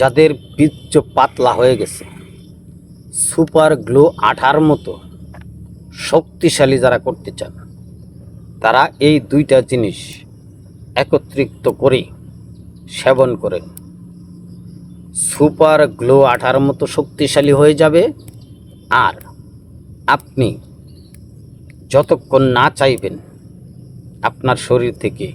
যাদের বীর্য পাতলা হয়ে গেছে। সুপার গ্লো আঠার মতো শক্তিশালী যারা করতে চান, তারা এই দুইটা জিনিস একত্রিত করে সেবন করেন। সুপার গ্লো আঠার মতো শক্তিশালী হয়ে যাবে আর আপনি যতক্ষণ না চাইবেন, আপনার শরীর থেকে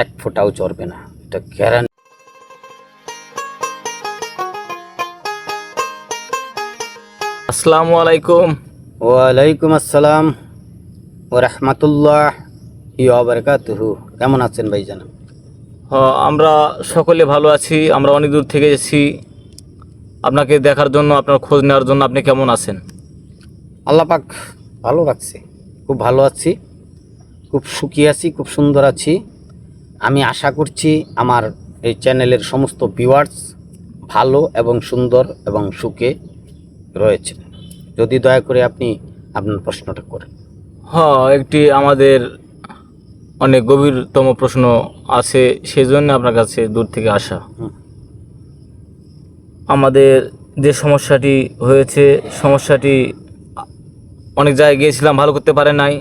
এক ফোঁটাও চড়বে না। এটা গ্যারান্টি আসসালামু আলাইকুম। ওয়ালাইকুম আসসালাম ও রহমতুল্লাহ বারকাতুহু। কেমন আছেন ভাইজান? হ, আমরা সকলে ভালো আছি আমরা অনেক দূর থেকে এসেছি। আপনাকে দেখার জন্য আপনার খোঁজ নেওয়ার জন্য আপনি কেমন আছেন? আল্লাহ পাক ভালো রাখছে খুব ভালো আছি খুব সুখী আছি খুব সুন্দর আছি। আমি আশা করছি আমার এই চ্যানেলের সমস্ত ভিউয়ার্স ভালো এবং সুন্দর এবং সুখে রয়েছেন। যদি দয়া করে আপনি আপনার প্রশ্নটা করেন। হ একটি আমাদের অনেক গভীরতম প্রশ্ন আছে সেই জন্য আপনার কাছে দূর থেকে আসা। আমাদের যে সমস্যাটি হয়েছে সমস্যাটি অনেক জায়গায় গিয়েছিলাম ভালো করতে পারে নাই।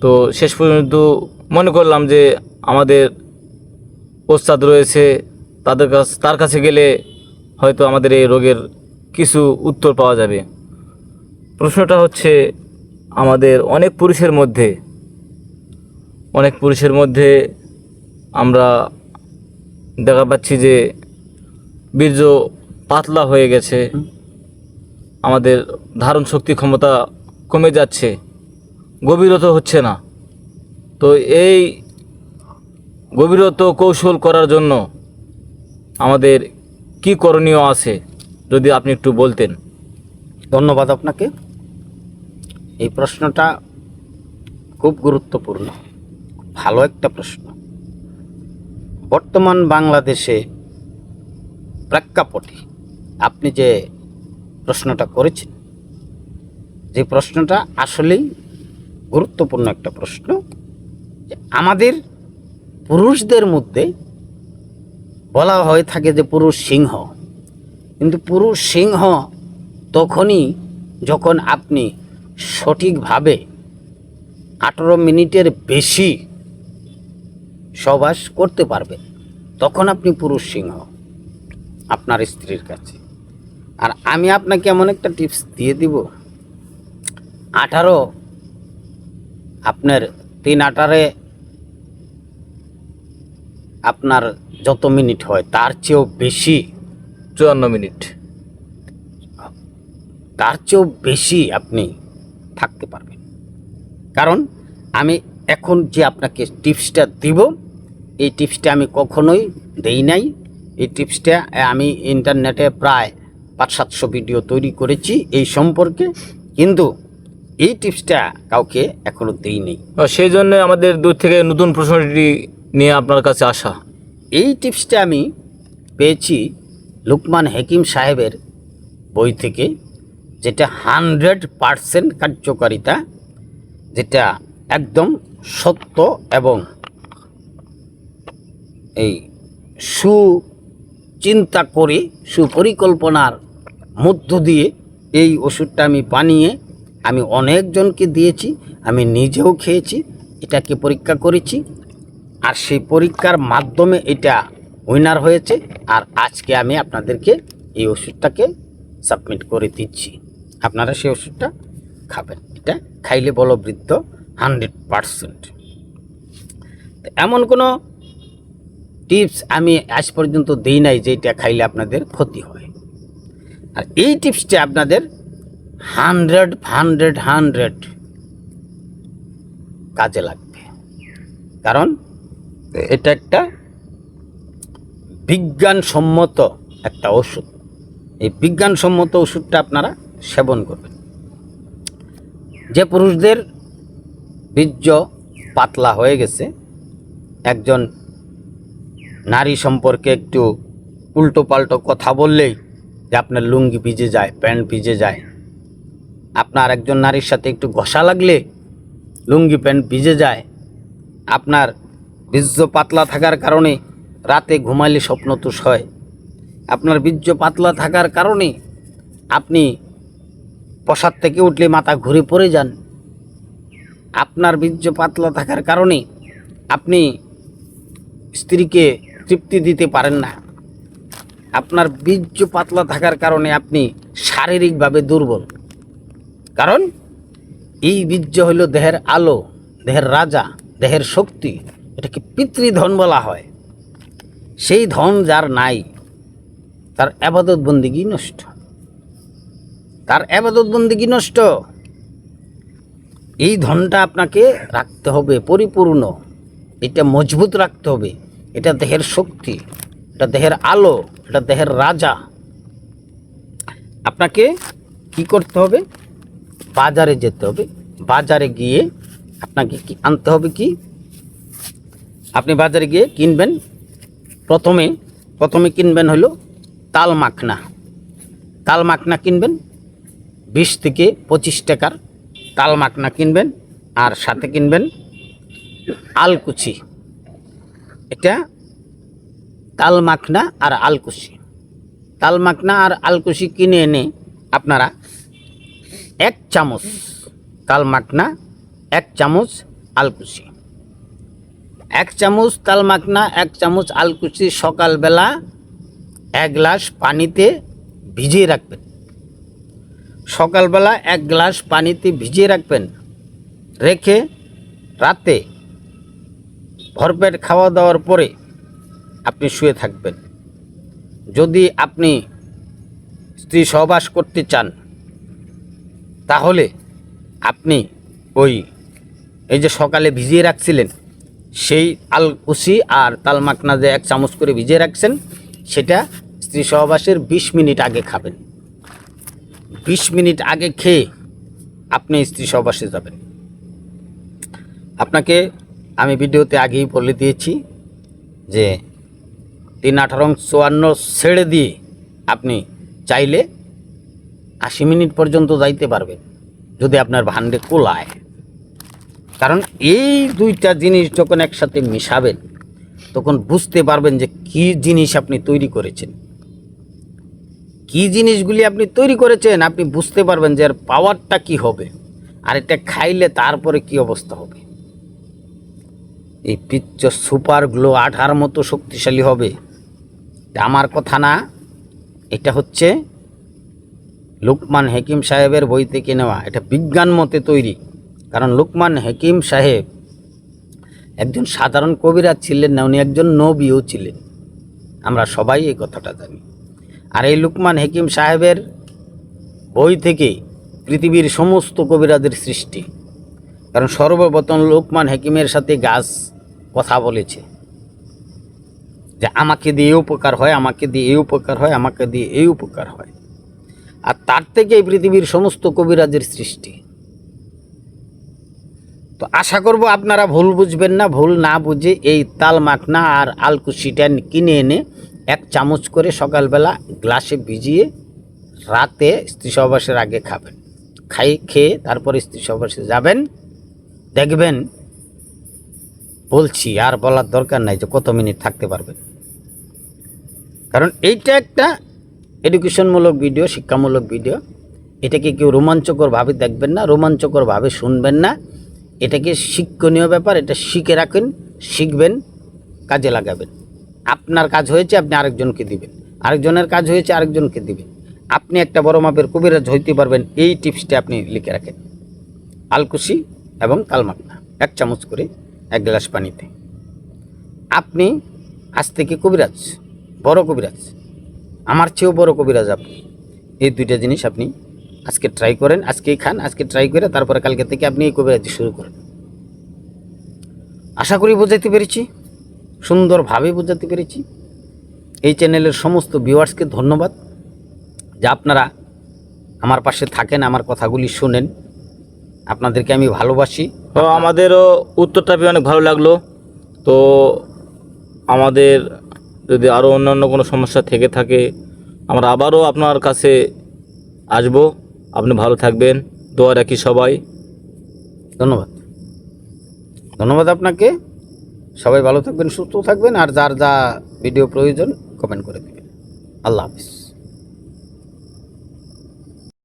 তো শেষ পর্যন্ত মনে করলাম যে আমাদের ওস্তাদ রয়েছে তাদের কাছ তার কাছে গেলে হয়তো আমাদের এই রোগের কিছু উত্তর পাওয়া যাবে। প্রশ্নটা হচ্ছে, আমাদের অনেক পুরুষের মধ্যে, অনেক পুরুষের মধ্যে আমরা দেখা পাচ্ছি যে বীর্য পাতলা হয়ে গেছে, আমাদের ধারণ শক্তি ক্ষমতা কমে যাচ্ছে, গভীরতা হচ্ছে না। তো এই গভীরত কৌশল করার জন্য আমাদের কি করণীয় আছে, যদি আপনি একটু বলতেন। ধন্যবাদ আপনাকে। এই প্রশ্নটা খুব গুরুত্বপূর্ণ। ভালো একটা প্রশ্ন। বর্তমান বাংলাদেশে প্রেক্ষাপটে আপনি যে প্রশ্নটা করেছেন, যে প্রশ্নটা আসলেই গুরুত্বপূর্ণ একটা প্রশ্ন, যে আমাদের পুরুষদের মধ্যে বলা হয়ে থাকে যে পুরুষ সিংহ। কিন্তু পুরুষ সিংহ তখনই যখন আপনি সঠিকভাবে আঠেরো মিনিটের বেশি সবাস করতে পারবেন। তখন আপনি পুরুষ সিংহ আপনার স্ত্রীর কাছে। আর আমি আপনাকে এমন একটা টিপস দিয়ে দিব। আঠারো আপনার তিন আঠারে আপনার যত মিনিট হয় তার চেয়েও বেশি চুয়ান্ন মিনিট। তার চেয়েও বেশি আপনি থাকতে পারবেন কারণ আমি এখন যে আপনাকে টিপসটা দিব এই টিপসটা আমি কখনোই দেই নাই। এই টিপসটা আমি ইন্টারনেটে প্রায় পাঁচ সাতশো ভিডিও তৈরি করেছি এই সম্পর্কে কিন্তু এই টিপসটা কাউকে এখনও দেই নেই। সেই জন্য আমাদের দূর থেকে নতুন প্রশ্নটি নিয়ে আপনার কাছে আসা। এই টিপসটা আমি পেয়েছি লুকমান হেকিম সাহেবের বই থেকে। যেটা হান্ড্রেড পারসেন্ট কার্যকারিতা, যেটা একদম সত্য এবং এই সুচিন্তা করে, সুপরিকল্পনার মধ্য দিয়ে এই ওষুধটা আমি বানিয়ে আমি অনেকজনকে দিয়েছি, আমি নিজেও খেয়েছি, এটাকে পরীক্ষা করেছি আর সেই পরীক্ষার মাধ্যমে এটা উইনার হয়েছে আর আজকে আমি আপনাদেরকে এই ওষুধটাকে সাবমিট করে দিচ্ছি। আপনারা সেই ওষুধটা খাবেন। এটা খাইলে বলবৃদ্ধ হান্ড্রেড পারসেন্ট। এমন কোনো টিপস আমি আজ পর্যন্ত দিই নাই যে এটা খাইলে আপনাদের ক্ষতি হয়। আর এই টিপসটা আপনাদের হান্ড্রেড হান্ড্রেড হান্ড্রেড কাজে লাগবে। কারণ এটা একটা বিজ্ঞানসম্মত একটা ওষুধ। এই বিজ্ঞানসম্মত ওষুধটা আপনারা সেবন করবেন। যে পুরুষদের বীর্য পাতলা হয়ে গেছে, একজন নারী সম্পর্কে একটু উল্টো পাল্টো কথা বললেই যে আপনার লুঙ্গি ভিজে যায়, প্যান্ট ভিজে যায়। আপনার একজন নারীর সাথে একটু ঘষা লাগলে লুঙ্গি, প্যান্ট ভিজে যায়। আপনার বীর্য পাতলা থাকার কারণে রাতে ঘুমাইলে স্বপ্নতুষ হয়। আপনার বীর্য পাতলা থাকার কারণে আপনি প্রসাদ থেকে উঠলে মাথা ঘুরে পড়ে যান। আপনার বীর্য পাতলা থাকার কারণে আপনি স্ত্রীকে তৃপ্তি দিতে পারেন না। আপনার বীর্য পাতলা থাকার কারণে আপনি শারীরিকভাবে দুর্বল। কারণ এই বীর্য হইল দেহের আলো, দেহের রাজা, দেহের শক্তি, এটাকে পিতৃধন বলা হয়। সেই ধন যার নাই, তার আবাদত বন্দিগি নষ্ট। তার আবাদত বন্দিগি নষ্ট? এই ধনটা আপনাকে রাখতে হবে, পরিপূর্ণ। এটা মজবুত রাখতে হবে। এটা দেহের শক্তি, এটা দেহের আলো, এটা দেহের রাজা। আপনাকে কি করতে হবে? বাজারে যেতে হবে। বাজারে গিয়ে আপনাকে কি আনতে হবে কি? আপনি বাজারে গিয়ে কিনবেন। প্রথমে প্রথমে কিনবেন হলো তাল মাখনা তাল মাখনা কিনবেন। বিশ থেকে পঁচিশ টাকার তাল মাখনা কিনবেন আর সাথে কিনবেন আলকুচি। এটা তাল মাখনা আর আলকুচি। তাল মাখনা আর আলকুচি কিনে এনে আপনারা এক চামচ তাল মাখনা, এক চামচ আলকুচি। এক চামচ তাল মাখনা, এক চামচ আলকুচি সকালবেলা এক গ্লাস পানিতে ভিজিয়ে রাখবেন। সকালবেলা এক গ্লাস পানিতে ভিজিয়ে রাখবেন। রেখে রাতে ভরপেট খাওয়া দাওয়ার পরে আপনি শুয়ে থাকবেন। যদি আপনি স্ত্রী সহবাস করতে চান, তাহলে আপনি ওই এই যে সকালে ভিজিয়ে রাখছিলেন, সেই আলকুসি আর তালমাকনা যে এক চামচ করে ভিজিয়ে রাখছেন, সেটা স্ত্রী সহবাসের বিশ মিনিট আগে খাবেন। বিশ মিনিট আগে খেয়ে আপনি স্ত্রী সহবাসে যাবেন। আপনাকে আমি ভিডিওতে আগেই বলে দিয়েছি যে তিন আঠারো চুয়ান্ন ছেড়ে দিয়ে আপনি চাইলে আশি মিনিট পর্যন্ত যাইতে পারবেন, যদি আপনার ভান্ডে কোলায়। কারণ এই দুইটা জিনিস যখন একসাথে মিশাবেন, তখন বুঝতে পারবেন যে কি জিনিস আপনি তৈরি করেছেন। কি জিনিসগুলি আপনি তৈরি করেছেন, আপনি বুঝতে পারবেন যে এর পাওয়ারটা কি হবে, আর এটা খাইলে তারপরে কি অবস্থা হবে। এই পিচ্চ সুপার গ্লো আঠার মতো শক্তিশালী হবে। এটা আমার কথা না, এটা হচ্ছে লুকমান হেকিম সাহেবের বই থেকে নেওয়া, এটা বিজ্ঞান মতে তৈরি। কারণ লুকমান হেকিম সাহেব একজন সাধারণ কবিরাজ ছিলেন না, উনি একজন নবীও ছিলেন। আমরা সবাই এই কথাটা জানি। আর এই লুকমান হেকিম সাহেবের বই থেকে পৃথিবীর সমস্ত কবিরাজের সৃষ্টি। কারণ সর্বপ্রথম লোকমান হেকিমের সাথে গাছ কথা বলেছে। যে আমাকে দিয়ে এই উপকার হয়, আমাকে দিয়ে এই উপকার হয়, আমাকে দিয়ে এই উপকার হয়। আর তার থেকে পৃথিবীর সমস্ত কবিরাজের সৃষ্টি। তো আশা করব আপনারা ভুল বুঝবেন না, ভুল না বুঝে এই তাল মাখনা আর আলকুচিটা কিনে এনে এক চামচ করে সকালবেলা গ্লাসে ভিজিয়ে রাতে স্ত্রী সহবাসের আগে খাবেন। খাই, খেয়ে তারপরে স্ত্রী সহবাসে যাবেন। দেখবেন, বলছি, আর বলার দরকার নাই যে কত মিনিট থাকতে পারবেন। কারণ এইটা একটা এডুকেশনমূলক ভিডিও শিক্ষামূলক ভিডিও এটাকে কেউ রোমাঞ্চকরভাবে দেখবেন না রোমাঞ্চকরভাবে শুনবেন না। এটাকে শিক্ষণীয় ব্যাপার, এটা শিখে রাখেন, শিখবেন, কাজে লাগাবেন। আপনার কাজ হয়েছে, আপনি আরেকজনকে দিবেন। আরেকজনের কাজ হয়েছে, আরেকজনকে দিবেন। আপনি একটা বড় মাপের কবিরাজ হইতে পারবেন, এই টিপসটা আপনি লিখে রাখেন। আলকুশি এবং তালমাকনা এক চামচ করে এক গ্লাস পানিতে। আপনি আজ থেকে কবিরাজ, বড় কবিরাজ, আমার চেয়েও বড় কবিরাজ আপনি। এই দুইটা জিনিস আপনি আজকে ট্রাই করেন, আজকেই খান, আজকে ট্রাই করে তারপরে কালকে থেকে আপনি এই কবিরাজি শুরু করেন। আশা করি বোঝাতে পেরেছি। সুন্দরভাবে বোঝাতে পেরেছি। এই চ্যানেলের সমস্ত ভিউয়ার্সকে ধন্যবাদ। যে আপনারা আমার পাশে থাকেন আমার কথাগুলি শোনেন। আপনাদেরকে আমি ভালোবাসি। আমাদেরও উত্তরটা পেয়ে অনেক ভালো লাগল। তো আমাদের যদি আরও অন্যান্য কোনো সমস্যা থেকে থাকে আমরা আবারও আপনার কাছে আসব। আপনি ভালো থাকবেন। দোয়া রাখি সবাই। ধন্যবাদ। ধন্যবাদ আপনাকে। সবাই ভালো থাকবেন, সুস্থ থাকবেন, আর যার যা ভিডিও প্রয়োজন কমেন্ট করে দেবেন। আল্লাহ হাফিজ।